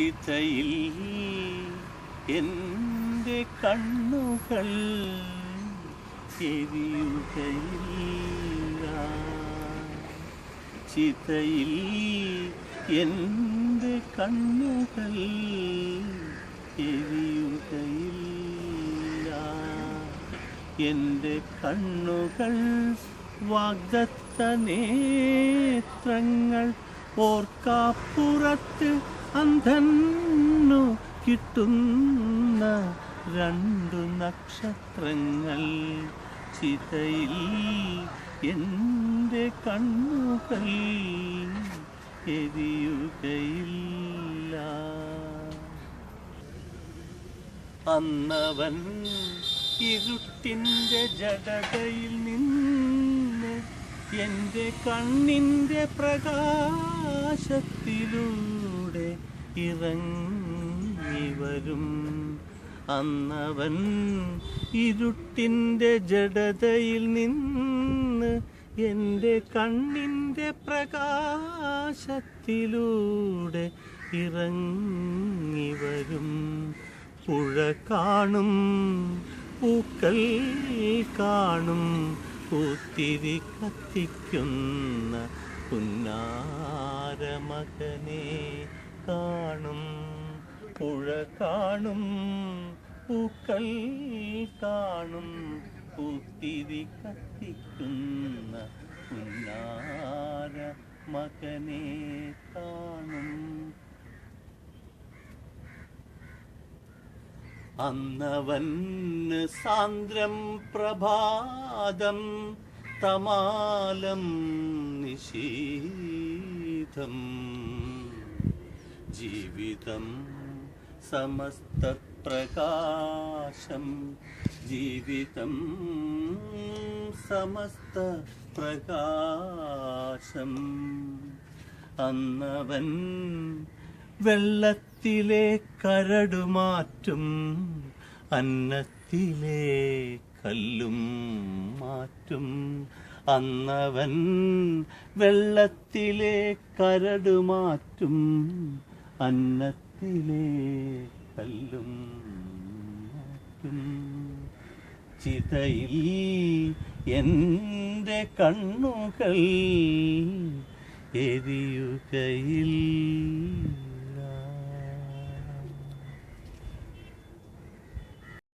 ചിതയിൽ എന്റെ കണ്ണുകൾ ചിതയിൽ എന്റെ കണ്ണുകൾ എരിയുകയില്ല. എന്റെ കണ്ണുകൾ വാഗ്ദത്ത നേത്രങ്ങൾ ഓർക്കാപ്പുറത്ത് അന്ധന്നു കിട്ടുന്ന രണ്ടു നക്ഷത്രങ്ങൾ ചിതയിൽ എന്റെ കണ്ണുകൾ എരിയുകയില്ല. അന്നവൻ ഇരുട്ടിന്റെ ജടകയിൽ നിന്ന് എന്റെ കണ്ണിന്റെ പ്രകാശത്തിലൂടെ ഇറങ്ങി വരും അന്നവൻ ഇരുട്ടിന്റെ ജഡതയിൽ നിന്ന് എന്റെ കണ്ണിന്റെ പ്രകാശത്തിലൂടെ ഇറങ്ങി വരും പുഴ കാണും പൂക്കൾ കാണും പൂത്തിരി കത്തിക്കുന്ന പുന്നാരമകനെ കാണും പുഴ കാണും പൂക്കൾ കാണും പൂത്തിരി കത്തിക്കുന്ന പുന്നാര മകനെ കാണും. അന്നവന് സാന്ദ്രം പ്രഭാതം തമാലം നിശീതം ജീവിതം സമസ്ത പ്രകാശം. ജീവിതം സമസ്ത പ്രകാശം. അന്നവൻ വെള്ളത്തിലെ കരടുമാറ്റും അന്നത്തിലെ കല്ലും മാറ്റും. അന്നവൻ വെള്ളത്തിലെ കരടുമാറ്റും അന്നത്തിലെ കല്ലും ചിതയിൽ എന്റെ കണ്ണുകൾ എരിയുകയിൽ